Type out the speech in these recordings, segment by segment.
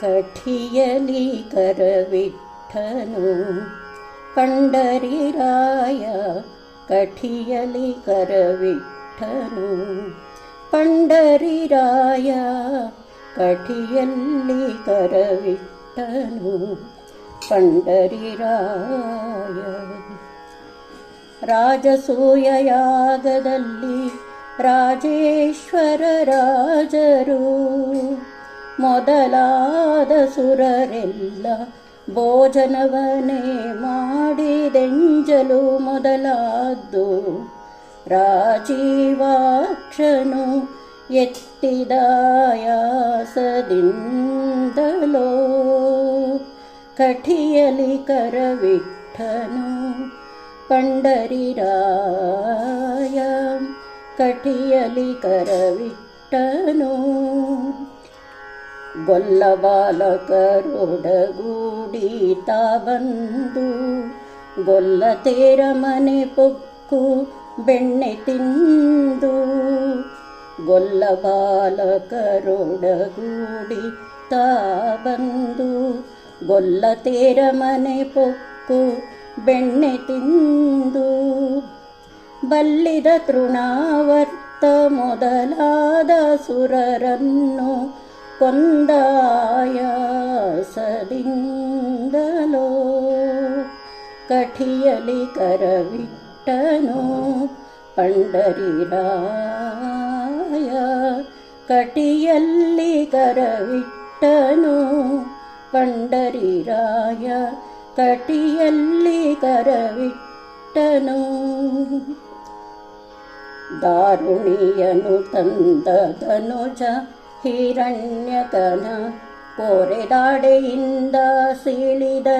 ಕಠಿಯಲಿ ಕರವಿಠನು ಪಂಡರಿರಾಯ ಕಠಿಯಲಿ ಕರವಿಠನು ಪಂಡರಿರಾಯ ಕಠಿಯಲ್ಲಿ ಕರವಿಟ್ಟನು. ಪಂಡರಿರಾಯ ರಾಜಸೂಯ ಯಾಗದಲ್ಲಿ ರಾಜೇಶ್ವರ ರಾಜರು ಮೊದಲಾದ ಸುರರೆಲ್ಲ ಭೋಜನವನೇ ಮಾಡಿದೆಂಜಲು ಮೊದಲಾದ್ದು. ರಾಜೀವಾಕ್ಷನು ಎತ್ತಿದಾಯಾಸದಿಂದಲೋ ಕಠಿಯಲಿ ಕರವಿಠನು ಪಂಡರಿರಾಯ ಕಠಿಯಲಿ ಕರವಿಟ್ಟನು ಗೊಲ್ಲ ಬಾಲಕರೊಡಗೂಡಿ ತಾ ಬಂದು ಗೊಲ್ಲ ತೇರ ಮನೆ ಪೊಕ್ಕು ಬೆಣ್ಣೆ ತಿಂದು. ಗೊಲ್ಲ ಬಾಲಕರೊಡಗೂಡಿ ತಾ ಬಂದು ಗೊಲ್ಲ ತೇರ ಮನೆ ಪೊಕ್ಕು ಬೆಣ್ಣೆ ತಿಂದು. ಬಲ್ಲಿದ ತೃಣಾವರ್ತ ಮೊದಲಾದ ಸುರರನ್ನು ಕೊಂದಾಯಾಸದಿಂದಲೋ ಕಠಿಯಲಿ ಕರವಿಟ್ಟನು ಪಂಡರಿರಾಯ ಕಟಿಯಲ್ಲಿ ಕರವಿಟ್ಟನು ಪಂಡರಿರಾಯ ಕಟಿಯಲ್ಲಿ ಕರವಿಟ್ಟನು. ದಾರುಣಿಯನು ತಂದ ಧನುಜ ಹಿರಣ್ಯಕನ ಕೋರೆದಾಡೆಯಿಂದ ಸೀಳಿದರಿಂದಲೋ.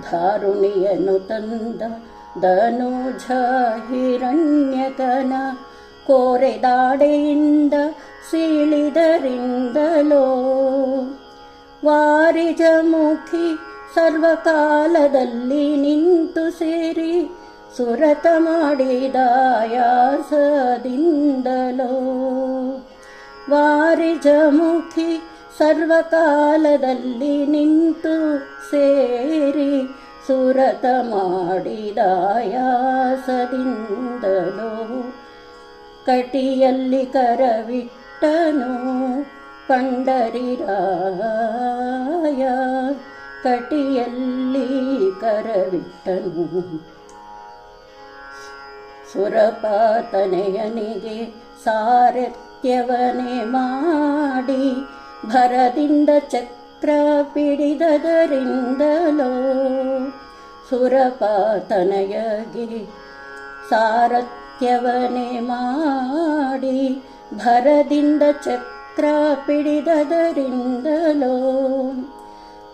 ಧಾರುಣಿಯನು ತಂದ ಧನುಜ ಹಿರಣ್ಯಕನ ಕೋರೆದಾಡೆಯಿಂದ ಸೀಳಿದರಿಂದಲೋ. ವಾರಿಜಮುಖಿ ಸರ್ವಕಾಲದಲ್ಲಿ ನಿಂತು ಸೇರಿ ಸುರತ ಮಾಡಿದಾಯಾಸದಿಂದಲೋ ವಾರಿಜಮುಖಿ ಸರ್ವಕಾಲದಲ್ಲಿ ನಿಂತು ಸೇರಿ ಸುರತ ಮಾಡಿದಾಯಾಸದಿಂದಲೋ ಕಟಿಯಲ್ಲಿ ಕರವಿಟ್ಟನು ಪಂಡರಿರಾಯ ಕಟಿಯಲ್ಲಿ ಕರವಿಟ್ಟನು ಸುರಪಾತನೆಯನಿಗೆ ಸಾರಥ್ಯವನೆ ಮಾಡಿ ಭರದಿಂದ ಚಕ್ರ ಪಿಡಿದದರಿಂದಲೋ ಸುರಪಾತನಯಗೆ ಸಾರಥ್ಯವನೆ ಮಾಡಿ ಭರದಿಂದ ಚಕ್ರ ಪಿಡಿದದರಿಂದಲೋ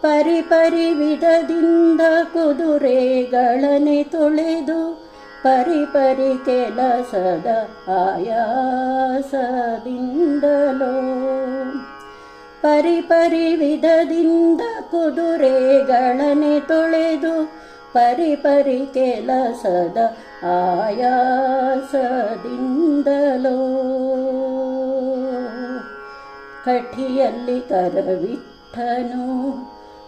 ಪರಿಪರಿ ವಿಧದಿಂದ ಕುದುರೆಗಳನೆ ತೊಳೆದು ಪರಿಪರಿ ಕೆಲಸದ ಆಯಾಸದಿಂದಲೋ. ಪರಿ ವಿಧದಿಂದ ಕುದುರೆಗಳನೆ ತೊಳೆದು ಪರಿ ಕೆಲಸದ ಆಯಾಸದಿಂದಲೋ. ಕಠಿಯಲ್ಲಿ ಕರವಿಟ್ಟನು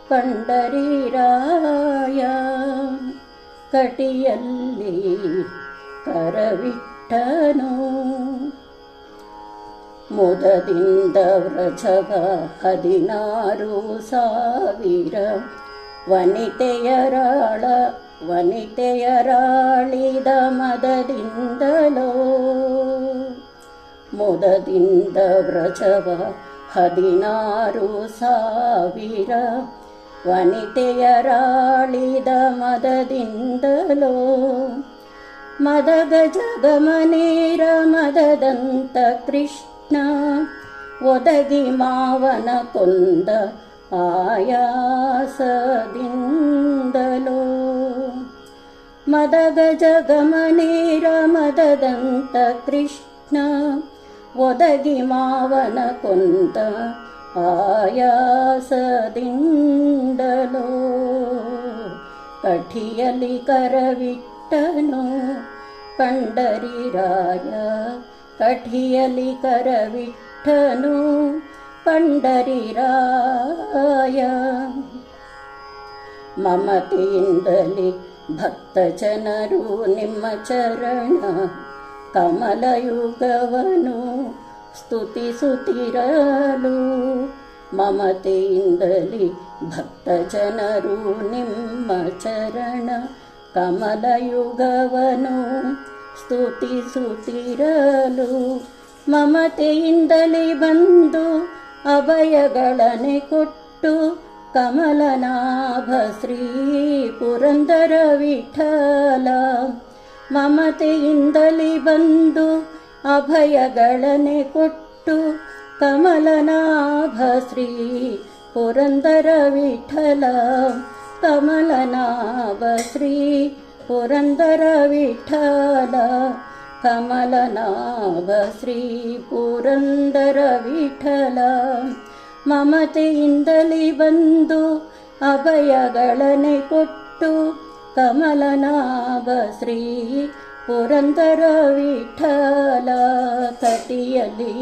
ಪಂಡರಿರಾಯ ಕಟಿಯಲ್ಲಿ ಕರವಿಟ್ಟನು. ಮುದದಿಂದ ವ್ರಜವ ಹದಿನಾರು ಸಾವಿರ ವನಿತೆಯರಾಳ ವನಿತೆಯರಾಳಿದ ಮದದಿಂದಲೋ. ಮುದದಿಂದ ವ್ರಜವ ಹದಿನಾರು ಸಾವಿರ ವನಿತೆಯರಾಳಿದ ಮದದಿಂದಲೋ ಮದಗ ಜಗಮನೇರ ಮದದಂತ ಕೃಷ್ಣ ಒದಗಿ ಮಾವನ ಕೊಂದ ಆಯಾಸದಿಂದಲೋ ಮದಗ ಜಗಮನೇರ ಮದದಂತ ಕೃಷ್ಣ ಒದಗಿ ಮಾವನ ಕೊಂದ ಆಯಾಸದಿಂದಲೋ ಕಠಿಯಲಿ ಕರವಿಟ್ಟನು ಪಂಡರಿರಾಯ ಕಠಿಯಲಿ ಕರವಿಟ್ಟನು ಪಂಡರಿರಾಯ ಮಮತೆಯಿಂದಲೇ ಭಕ್ತ ಜನರು ನಿಮ್ಮ ಚರಣ ಕಮಲಯುಗವನು ಸ್ತುತಿಸುತ್ತಿರಲು ಮಮತೆಯಿಂದಲೇ ಭಕ್ತ ಜನರು ನಿಮ್ಮ ಚರಣ ಕಮಲಯುಗವನು. ಸ್ತುತಿಸುತ್ತಿರಲು ಮಮತೆಯಿಂದಲೇ ಬಂದು ಅಭಯಗಳನೆ ಕೊಟ್ಟು ಕಮಲನಾಭ ಶ್ರೀ ಪುರಂದರ ವಿಠಲ. ಮಮತೆಯಿಂದಲೇ ಬಂದು ಅಭಯಗಳನೆ ಕೊಟ್ಟು ಕಮಲನಾಭ ಶ್ರೀ ಪುರಂದರ ವಿಠಲ. ಕಮಲನಾಭ ಶ್ರೀ ಪುರಂದರ ವಿಠಲ. ಕಮಲನಾಭ ಶ್ರೀ ಪುರಂದರ ವಿಠಲ. ಮಮತೆಯಿಂದಲೇ ಬಂದು ಅಭಯಗಳನೆ ಕೊಟ್ಟು ಕಮಲನಾಭ ಶ್ರೀ ಪುರಂದರ ವಿಠಲ ಕಟಿಯಲಿ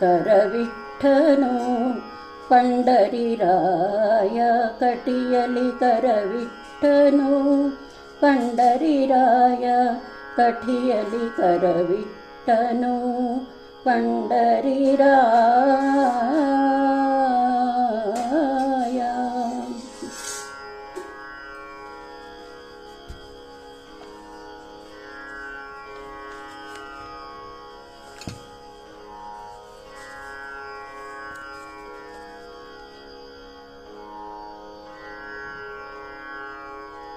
ಕರವಿಠನು ಪಂಡರಿರಾಯ ಕಟಿಯಲಿ ಕರವಿಠನು ಪಂಡರಿರಾಯ ಕಠಿಯಲಿ ಕರವಿಟ್ಟನು ಪಂಡರಿರಾಯ